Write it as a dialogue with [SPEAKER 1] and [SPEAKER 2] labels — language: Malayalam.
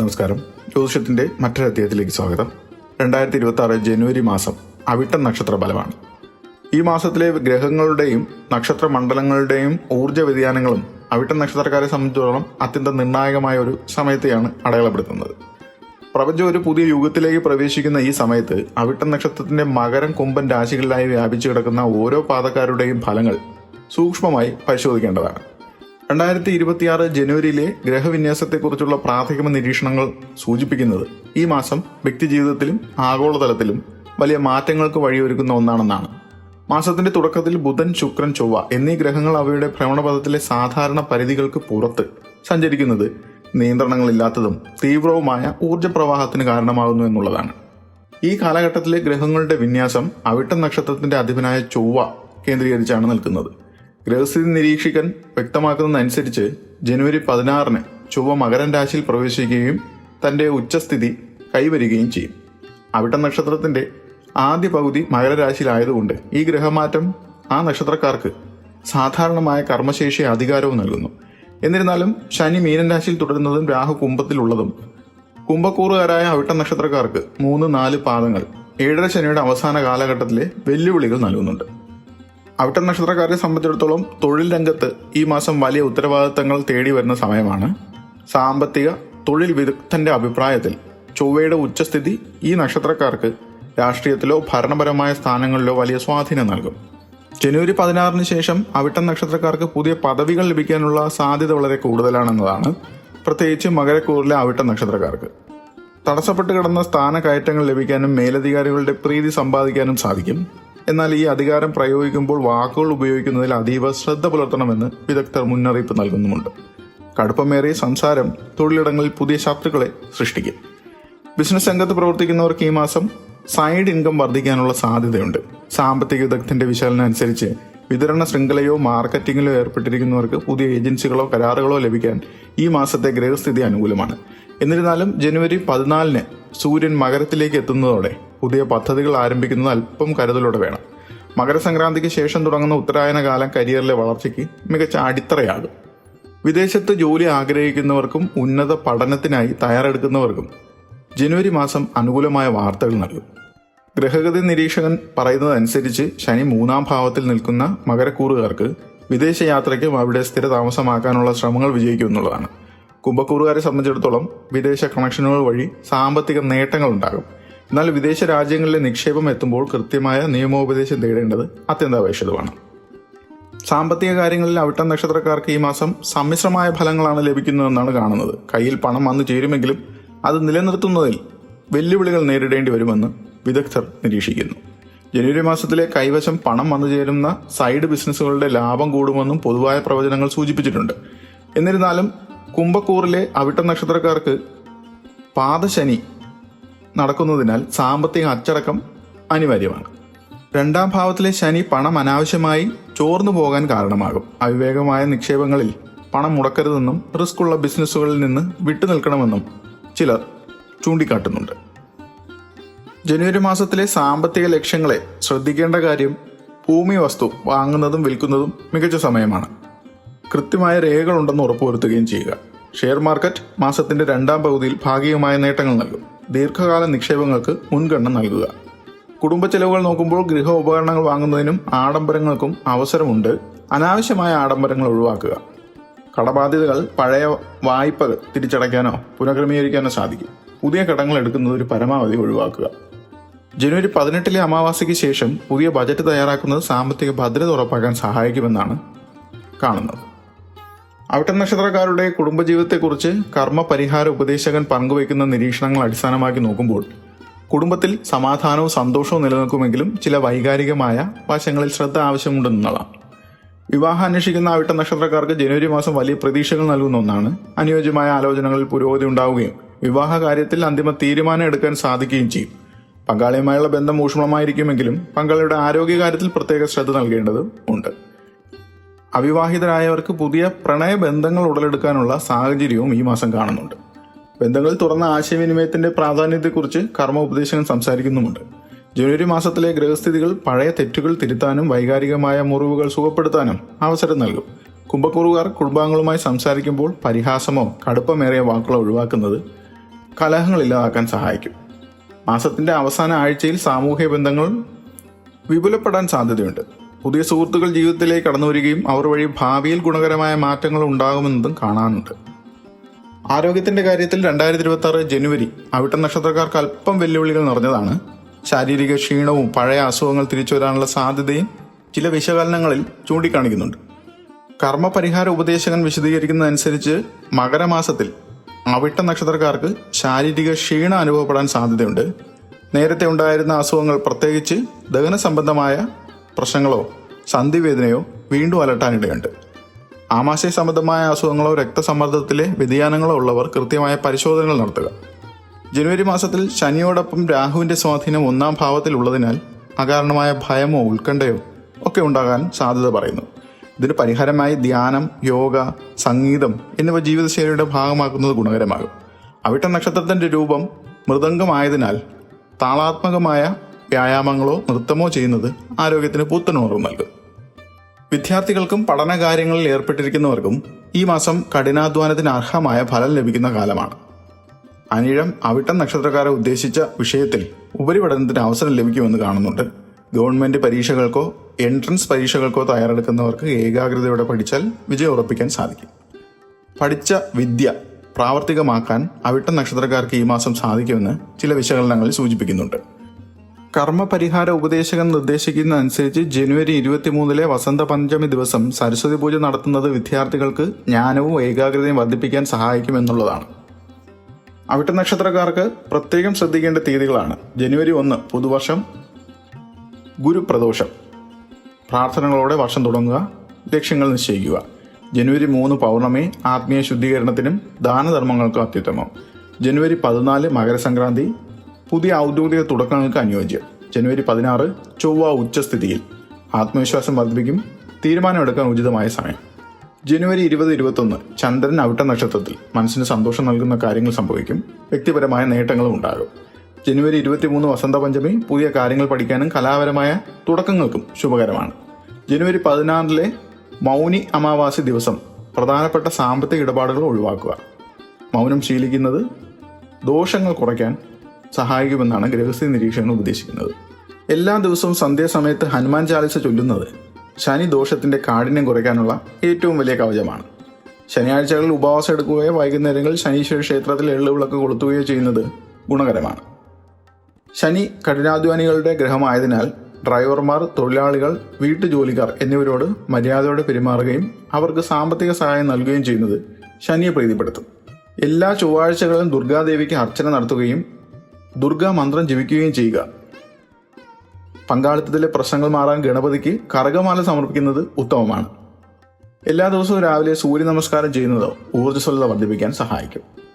[SPEAKER 1] നമസ്കാരം. ജ്യോതിഷത്തിന്റെ മറ്റൊരു അധ്യായത്തിലേക്ക് സ്വാഗതം. രണ്ടായിരത്തി ഇരുപത്തി ആറ് ജനുവരി മാസം അവിട്ടം നക്ഷത്ര ഫലമാണ്. ഈ മാസത്തിലെ ഗ്രഹങ്ങളുടെയും നക്ഷത്ര മണ്ഡലങ്ങളുടെയും ഊർജ വ്യതിയാനങ്ങളും അവിട്ടം നക്ഷത്രക്കാരെ സംബന്ധിച്ചിടത്തോളം അത്യന്തം നിർണായകമായ ഒരു സമയത്തെയാണ് അടയാളപ്പെടുത്തുന്നത്. പ്രപഞ്ചം ഒരു പുതിയ യുഗത്തിലേക്ക് പ്രവേശിക്കുന്ന ഈ സമയത്ത് അവിട്ടം നക്ഷത്രത്തിന്റെ മകരം കുംഭൻ രാശികളിലായി വ്യാപിച്ചു കിടക്കുന്ന ഓരോ പാതക്കാരുടെയും ഫലങ്ങൾ സൂക്ഷ്മമായി പരിശോധിക്കേണ്ടതാണ്. രണ്ടായിരത്തി ഇരുപത്തിയാറ് ജനുവരിയിലെ ഗ്രഹവിന്യാസത്തെക്കുറിച്ചുള്ള പ്രാഥമിക നിരീക്ഷണങ്ങൾ സൂചിപ്പിക്കുന്നത് ഈ മാസം വ്യക്തിജീവിതത്തിലും ആഗോളതലത്തിലും വലിയ മാറ്റങ്ങൾക്ക് വഴിയൊരുക്കുന്ന ഒന്നാണെന്നാണ്. മാസത്തിന്റെ തുടക്കത്തിൽ ബുധൻ ശുക്രൻ ചൊവ്വ എന്നീ ഗ്രഹങ്ങൾ അവയുടെ ഭ്രമണപഥത്തിലെ സാധാരണ പരിധികൾക്ക് പുറത്ത് സഞ്ചരിക്കുന്നത് നിയന്ത്രണങ്ങളില്ലാത്തതും തീവ്രവുമായ ഊർജപ്രവാഹത്തിന് കാരണമാകുന്നു എന്നുള്ളതാണ്. ഈ കാലഘട്ടത്തിലെ ഗ്രഹങ്ങളുടെ വിന്യാസം അവിട്ട നക്ഷത്രത്തിന്റെ അധിപനായ ചൊവ്വ കേന്ദ്രീകരിച്ചാണ് നിൽക്കുന്നത്. ഗ്രഹസ്ഥിതി നിരീക്ഷകൻ വ്യക്തമാക്കുന്നതനുസരിച്ച് ജനുവരി പതിനാറിന് ചൊവ്വ മകരൻ രാശിയിൽ പ്രവേശിക്കുകയും തന്റെ ഉച്ചസ്ഥിതി കൈവരികയും ചെയ്യും. അവിട്ട നക്ഷത്രത്തിന്റെ ആദ്യ പകുതി മകരരാശിയിലായതുകൊണ്ട് ഈ ഗ്രഹമാറ്റം ആ നക്ഷത്രക്കാർക്ക് സാധാരണമായ കർമ്മശേഷി അധികാരവും നൽകുന്നു. എന്നിരുന്നാലും ശനി മീനൻ രാശിയിൽ തുടരുന്നതും രാഹു കുംഭത്തിലുള്ളതും കുംഭക്കൂറുകാരായ അവിട്ട നക്ഷത്രക്കാർക്ക് മൂന്ന് നാല് പാദങ്ങൾ ഏഴര ശനിയുടെ അവസാന കാലഘട്ടത്തിലെ വെല്ലുവിളികൾ നൽകുന്നുണ്ട്. അവിട്ട നക്ഷത്രക്കാരെ സംബന്ധിച്ചിടത്തോളം തൊഴിൽ രംഗത്ത് ഈ മാസം വലിയ ഉത്തരവാദിത്തങ്ങൾ തേടി വരുന്ന സമയമാണ്. സാമ്പത്തിക തൊഴിൽ വിദഗ്ധന്റെ അഭിപ്രായത്തിൽ ചൊവ്വയുടെ ഉച്ചസ്ഥിതി ഈ നക്ഷത്രക്കാർക്ക് രാഷ്ട്രീയത്തിലോ ഭരണപരമായ സ്ഥാനങ്ങളിലോ വലിയ സ്വാധീനം നൽകും. ജനുവരി പതിനാറിന് ശേഷം അവിട്ടം നക്ഷത്രക്കാർക്ക് പുതിയ പദവികൾ ലഭിക്കാനുള്ള സാധ്യത വളരെ കൂടുതലാണെന്നതാണ് പ്രത്യേകിച്ച് മകരക്കൂറിലെ അവിട്ട നക്ഷത്രക്കാർക്ക്. തടസ്സപ്പെട്ട് കിടന്ന സ്ഥാനകയറ്റങ്ങൾ ലഭിക്കാനും മേലധികാരികളുടെ പ്രീതി സമ്പാദിക്കാനും സാധിക്കും. എന്നാൽ ഈ അധികാരം പ്രയോഗിക്കുമ്പോൾ വാക്കുകൾ ഉപയോഗിക്കുന്നതിൽ അതീവ ശ്രദ്ധ പുലർത്തണമെന്ന് വിദഗ്ധർ മുന്നറിയിപ്പ് നൽകുന്നുമുണ്ട്. കടുപ്പമേറിയ സംസാരം തൊഴിലിടങ്ങളിൽ പുതിയ ശത്രുക്കളെ സൃഷ്ടിക്കും. ബിസിനസ് രംഗത്ത് പ്രവർത്തിക്കുന്നവർക്ക് ഈ മാസം സൈഡ് ഇൻകം വർദ്ധിക്കാനുള്ള സാധ്യതയുണ്ട്. സാമ്പത്തിക വിദഗ്ധന്റെ വിശകലനം അനുസരിച്ച് വിതരണ ശൃംഖലയോ മാർക്കറ്റിംഗിലോ ഏർപ്പെട്ടിരിക്കുന്നവർക്ക് പുതിയ ഏജൻസികളോ കരാറുകളോ ലഭിക്കാൻ ഈ മാസത്തെ ഗ്രഹസ്ഥിതി അനുകൂലമാണ്. എന്നിരുന്നാലും ജനുവരി പതിനാലിന് സൂര്യൻ മകരത്തിലേക്ക് എത്തുന്നതോടെ പുതിയ പദ്ധതികൾ ആരംഭിക്കുന്നത് അല്പം കരുതലോടെ വേണം. മകരസംക്രാന്തിക്ക് ശേഷം തുടങ്ങുന്ന ഉത്തരായന കാലം കരിയറിലെ വളർച്ചയ്ക്ക് മികച്ച അടിത്തറയാകും. വിദേശത്ത് ജോലി ആഗ്രഹിക്കുന്നവർക്കും ഉന്നത പഠനത്തിനായി തയ്യാറെടുക്കുന്നവർക്കും ജനുവരി മാസം അനുകൂലമായ വാർത്തകൾ നൽകും. ഗ്രഹഗതി നിരീക്ഷകൻ പറയുന്നതനുസരിച്ച് ശനി മൂന്നാം ഭാവത്തിൽ നിൽക്കുന്ന മകരക്കൂറുകാർക്ക് വിദേശയാത്രയ്ക്കും അവിടെ സ്ഥിരതാമസമാക്കാനുള്ള ശ്രമങ്ങൾ വിജയിക്കുമെന്നുള്ളതാണ്. കുംഭക്കൂറുകാരെ സംബന്ധിച്ചിടത്തോളം വിദേശ കണക്ഷനുകൾ വഴി സാമ്പത്തിക നേട്ടങ്ങൾ ഉണ്ടാകും. എന്നാൽ വിദേശ രാജ്യങ്ങളിലെ നിക്ഷേപം എത്തുമ്പോൾ കൃത്യമായ നിയമോപദേശം തേടേണ്ടത് അത്യന്താപേക്ഷിതമാണ്. സാമ്പത്തിക കാര്യങ്ങളിൽ അവിട്ടം നക്ഷത്രക്കാർക്ക് ഈ മാസം സമ്മിശ്രമായ ഫലങ്ങളാണ് ലഭിക്കുന്നതെന്നാണ് കാണുന്നത്. കയ്യിൽ പണം വന്നു ചേരുമെങ്കിലും അത് നിലനിർത്തുന്നതിൽ വെല്ലുവിളികൾ നേരിടേണ്ടി വരുമെന്ന് വിദഗ്ധർ നിരീക്ഷിക്കുന്നു. ജനുവരി മാസത്തിലെ കൈവശം പണം വന്നു ചേരുന്ന സൈഡ് ബിസിനസ്സുകളുടെ ലാഭം കൂടുമെന്നും പൊതുവായ പ്രവചനങ്ങൾ സൂചിപ്പിച്ചിട്ടുണ്ട്. എന്നിരുന്നാലും കുംഭക്കൂറിലെ അവിട്ട നക്ഷത്രക്കാർക്ക് പാദശനി നടക്കുന്നതിനാൽ സാമ്പത്തിക അച്ചടക്കം അനിവാര്യമാണ്. രണ്ടാം ഭാവത്തിലെ ശനി പണം അനാവശ്യമായി ചോർന്നു പോകാൻ കാരണമാകും. അവിവേകമായ നിക്ഷേപങ്ങളിൽ പണം മുടക്കരുതെന്നും റിസ്ക് ഉള്ള ബിസിനസ്സുകളിൽ നിന്ന് വിട്ടുനിൽക്കണമെന്നും ചിലർ ചൂണ്ടിക്കാട്ടുന്നുണ്ട്. ജനുവരി മാസത്തിലെ സാമ്പത്തിക ലക്ഷ്യങ്ങളെ ശ്രദ്ധിക്കേണ്ട കാര്യം ഭൂമി വസ്തു വാങ്ങുന്നതും വിൽക്കുന്നതും മികച്ച സമയമാണ്. കൃത്യമായ രേഖകളുണ്ടെന്ന് ഉറപ്പുവരുത്തുകയും ചെയ്യുക. ഷെയർ മാർക്കറ്റ് മാസത്തിന്റെ രണ്ടാം പകുതിയിൽ ഭാഗികമായ നേട്ടങ്ങൾ നൽകും. ദീർഘകാല നിക്ഷേപങ്ങൾക്ക് മുൻഗണന നൽകുക. കുടുംബ ചെലവുകൾ നോക്കുമ്പോൾ ഗൃഹ ഉപകരണങ്ങൾ വാങ്ങുന്നതിനും ആഡംബരങ്ങൾക്കും അവസരമുണ്ട്. അനാവശ്യമായ ആഡംബരങ്ങൾ ഒഴിവാക്കുക. കടബാധ്യതകൾ പഴയ വായ്പകൾ തിരിച്ചടയ്ക്കാനോ പുനഃക്രമീകരിക്കാനോ സാധിക്കും. പുതിയ കടങ്ങൾ എടുക്കുന്നത് ഒരു പരമാവധി ഒഴിവാക്കുക. ജനുവരി പതിനെട്ടിലെ അമാവാസിക്ക് ശേഷം പുതിയ ബജറ്റ് തയ്യാറാക്കുന്നത് സാമ്പത്തിക ഭദ്രത ഉറപ്പാക്കാൻ സഹായിക്കുമെന്നാണ് കാണുന്നത്. അവിട്ട നക്ഷത്രക്കാരുടെ കുടുംബജീവിതത്തെക്കുറിച്ച് കർമ്മ പരിഹാര ഉപദേശകൻ പങ്കുവയ്ക്കുന്ന നിരീക്ഷണങ്ങൾ അടിസ്ഥാനമാക്കി നോക്കുമ്പോൾ കുടുംബത്തിൽ സമാധാനവും സന്തോഷവും നിലനിൽക്കുമെങ്കിലും ചില വൈകാരികമായ വശങ്ങളിൽ ശ്രദ്ധ ആവശ്യമുണ്ടെന്നുള്ളതാണ്. വിവാഹം അന്വേഷിക്കുന്ന അവിട്ട നക്ഷത്രക്കാർക്ക് ജനുവരി മാസം വലിയ പ്രതീക്ഷകൾ നൽകുന്ന ഒന്നാണ്. അനുയോജ്യമായ ആലോചനകളിൽ പുരോഗതി ഉണ്ടാവുകയും വിവാഹ കാര്യത്തിൽ അന്തിമ തീരുമാനം എടുക്കാൻ സാധിക്കുകയും ചെയ്യും. പങ്കാളിയുമായുള്ള ബന്ധം ഊഷ്മളമായിരിക്കുമെങ്കിലും പങ്കാളിയുടെ ആരോഗ്യകാര്യത്തിൽ പ്രത്യേക ശ്രദ്ധ നൽകേണ്ടത് ഉണ്ട്. അവിവാഹിതരായവർക്ക് പുതിയ പ്രണയ ബന്ധങ്ങൾ ഉടലെടുക്കാനുള്ള സാഹചര്യവും ഈ മാസം കാണുന്നുണ്ട്. ബന്ധങ്ങൾ തുറന്ന ആശയവിനിമയത്തിന്റെ പ്രാധാന്യത്തെക്കുറിച്ച് കർമ്മ ഉപദേശകൻ സംസാരിക്കുന്നുമുണ്ട്. ജനുവരി മാസത്തിലെ ഗ്രഹസ്ഥിതികൾ പഴയ തെറ്റുകൾ തിരുത്താനും വൈകാരികമായ മുറിവുകൾ സുഖപ്പെടുത്താനും അവസരം നൽകും. കുംഭക്കുറുകാർ കുടുംബാംഗങ്ങളുമായി സംസാരിക്കുമ്പോൾ പരിഹാസമോ കടുപ്പമേറിയ വാക്കുകളോ ഒഴിവാക്കുന്നത് കലഹങ്ങൾ ഇല്ലാതാക്കാൻ സഹായിക്കും. മാസത്തിന്റെ അവസാന ആഴ്ചയിൽ സാമൂഹ്യ ബന്ധങ്ങൾ വിപുലപ്പെടാൻ സാധ്യതയുണ്ട്. പുതിയ സുഹൃത്തുക്കൾ ജീവിതത്തിലേക്ക് കടന്നു വരികയും അവർ വഴി ഭാവിയിൽ ഗുണകരമായ മാറ്റങ്ങൾ ഉണ്ടാകുമെന്നതും കാണാനുണ്ട്. ആരോഗ്യത്തിന്റെ കാര്യത്തിൽ രണ്ടായിരത്തി ഇരുപത്തി ആറ് ജനുവരി അവിട്ട നക്ഷത്രക്കാർക്ക് അല്പം വെല്ലുവിളികൾ നിറഞ്ഞതാണ്. ശാരീരിക ക്ഷീണവും പഴയ അസുഖങ്ങൾ തിരിച്ചു വരാനുള്ള സാധ്യതയും ചില വിശകലനങ്ങളിൽ ചൂണ്ടിക്കാണിക്കുന്നുണ്ട്. കർമ്മപരിഹാര ഉപദേശകൻ വിശദീകരിക്കുന്നതനുസരിച്ച് മകരമാസത്തിൽ അവിട്ട നക്ഷത്രക്കാർക്ക് ശാരീരിക ക്ഷീണം അനുഭവപ്പെടാൻ സാധ്യതയുണ്ട്. നേരത്തെ ഉണ്ടായിരുന്ന അസുഖങ്ങൾ പ്രത്യേകിച്ച് ദഹന സംബന്ധമായ പ്രശ്നങ്ങളോ സന്ധിവേദനയോ വീണ്ടും അലട്ടാനിടയുണ്ട്. ആമാശയ സംബന്ധമായ അസുഖങ്ങളോ രക്തസമ്മർദ്ദത്തിലെ വ്യതിയാനങ്ങളോ ഉള്ളവർ കൃത്യമായ പരിശോധനകൾ നടത്തുക. ജനുവരി മാസത്തിൽ ശനിയോടൊപ്പം രാഹുവിന്റെ സ്വാധീനം ഒന്നാം ഭാവത്തിൽ ഉള്ളതിനാൽ അകാരണമായ ഭയമോ ഉത്കണ്ഠയോ ഒക്കെ ഉണ്ടാകാൻ സാധ്യത പറയുന്നു. ഇതിന് പരിഹാരമായി ധ്യാനം യോഗ സംഗീതം എന്നിവ ജീവിതശൈലിയുടെ ഭാഗമാക്കുന്നത് ഗുണകരമാകും. അവിട്ട നക്ഷത്രത്തിന്റെ രൂപം മൃദംഗമായതിനാൽ താളാത്മകമായ വ്യായാമങ്ങളോ നൃത്തമോ ചെയ്യുന്നത് ആരോഗ്യത്തിന് പുത്തനുണർവ് നൽകും. വിദ്യാർത്ഥികൾക്കും പഠനകാര്യങ്ങളിൽ ഏർപ്പെട്ടിരിക്കുന്നവർക്കും ഈ മാസം കഠിനാധ്വാനത്തിന് അർഹമായ ഫലം ലഭിക്കുന്ന കാലമാണ്. അനിഴം അവിട്ടം നക്ഷത്രക്കാരെ ഉദ്ദേശിച്ച വിഷയത്തിൽ ഉപരിപഠനത്തിന് അവസരം ലഭിക്കുമെന്ന് കാണുന്നുണ്ട്. ഗവൺമെന്റ് പരീക്ഷകൾക്കോ എൻട്രൻസ് പരീക്ഷകൾക്കോ തയ്യാറെടുക്കുന്നവർക്ക് ഏകാഗ്രതയോടെ പഠിച്ചാൽ വിജയം ഉറപ്പിക്കാൻ സാധിക്കും. പഠിച്ച വിദ്യ പ്രാവർത്തികമാക്കാൻ അവിട്ട നക്ഷത്രക്കാർക്ക് ഈ മാസം സാധിക്കുമെന്ന് ചില വിശകലനങ്ങളിൽ സൂചിപ്പിക്കുന്നുണ്ട്. കർമ്മപരിഹാര ഉപദേശകൻ നിർദ്ദേശിക്കുന്ന അനുസരിച്ച് ജനുവരി ഇരുപത്തിമൂന്നിലെ വസന്ത പഞ്ചമി ദിവസം സരസ്വതി പൂജ നടത്തുന്നത് വിദ്യാർത്ഥികൾക്ക് ജ്ഞാനവും ഏകാഗ്രതയും വർദ്ധിപ്പിക്കാൻ സഹായിക്കുമെന്നുള്ളതാണ്. അവിട്ട നക്ഷത്രക്കാർക്ക് പ്രത്യേകം ശ്രദ്ധിക്കേണ്ട തീയതികളാണ്. ജനുവരി ഒന്ന് പുതുവർഷം ഗുരുപ്രദോഷം. പ്രാർത്ഥനകളോടെ വർഷം തുടങ്ങുക ലക്ഷ്യങ്ങൾ നിശ്ചയിക്കുക. ജനുവരി മൂന്ന് പൗർണമി ആത്മീയ ശുദ്ധീകരണത്തിനും ദാനധർമ്മങ്ങൾക്കും അത്യുത്തമം. ജനുവരി പതിനാല് മകരസംക്രാന്തി പുതിയ ഔദ്യോഗിക തുടക്കങ്ങൾക്ക് അനുയോജ്യം. ജനുവരി പതിനാറ് ചൊവ്വ ഉച്ചസ്ഥിതിയിൽ. ആത്മവിശ്വാസം വർദ്ധിപ്പിക്കും തീരുമാനമെടുക്കാൻ ഉചിതമായ സമയം. ജനുവരി ഇരുപത് ഇരുപത്തൊന്ന് ചന്ദ്രൻ അവിട്ട നക്ഷത്രത്തിൽ മനസ്സിന് സന്തോഷം നൽകുന്ന കാര്യങ്ങൾ സംഭവിക്കും വ്യക്തിപരമായ നേട്ടങ്ങളും ഉണ്ടാകും. ജനുവരി ഇരുപത്തിമൂന്ന് വസന്ത പഞ്ചമി പുതിയ കാര്യങ്ങൾ പഠിക്കാനും കലാപരമായ തുടക്കങ്ങൾക്കും ശുഭകരമാണ്. ജനുവരി പതിനാറിലെ മൗനി അമാവാസി ദിവസം പ്രധാനപ്പെട്ട സാമ്പത്തിക ഇടപാടുകൾ ഒഴിവാക്കുക. മൗനം ശീലിക്കുന്നത് ദോഷങ്ങൾ കുറയ്ക്കാൻ സഹായിക്കുമെന്നാണ് ഗൃഹസ്ഥി നിരീക്ഷകൻ ഉപദേശിക്കുന്നത് എല്ലാ ദിവസവും സന്ധ്യാസമയത്ത് ഹനുമാൻ ചാലിസ ചൊല്ലുന്നത് ശനി ദോഷത്തിന്റെ കാഠിന്യം കുറയ്ക്കാനുള്ള ഏറ്റവും വലിയ കവചമാണ്. ശനിയാഴ്ചകളിൽ ഉപവാസം എടുക്കുകയോ വൈകുന്നേരങ്ങളിൽ ശനീശ്വര ക്ഷേത്രത്തിൽ എള്ളുവിളക്ക് കൊളുത്തുകയോ ചെയ്യുന്നത് ഗുണകരമാണ്. ശനി കഠിനാധ്വാനികളുടെ ഗ്രഹമായതിനാൽ ഡ്രൈവർമാർ തൊഴിലാളികൾ വീട്ടുജോലിക്കാർ എന്നിവരോട് മര്യാദയോടെ പെരുമാറുകയും അവർക്ക് സാമ്പത്തിക സഹായം നൽകുകയും ചെയ്യുന്നത് ശനിയെ പ്രീതിപ്പെടുത്തും. എല്ലാ ചൊവ്വാഴ്ചകളിലും ദുർഗാദേവിക്ക് അർച്ചന നടത്തുകയും ദുർഗാ മന്ത്രം ജപിക്കുകയും ചെയ്യുക. പങ്കാളിത്തത്തിലെ പ്രശ്നങ്ങൾ മാറാൻ ഗണപതിക്ക് കറകമാല സമർപ്പിക്കുന്നത് ഉത്തമമാണ്. എല്ലാ ദിവസവും രാവിലെ സൂര്യ നമസ്കാരം ചെയ്യുന്നത് ഊർജസ്വലത വർദ്ധിപ്പിക്കാൻ സഹായിക്കും.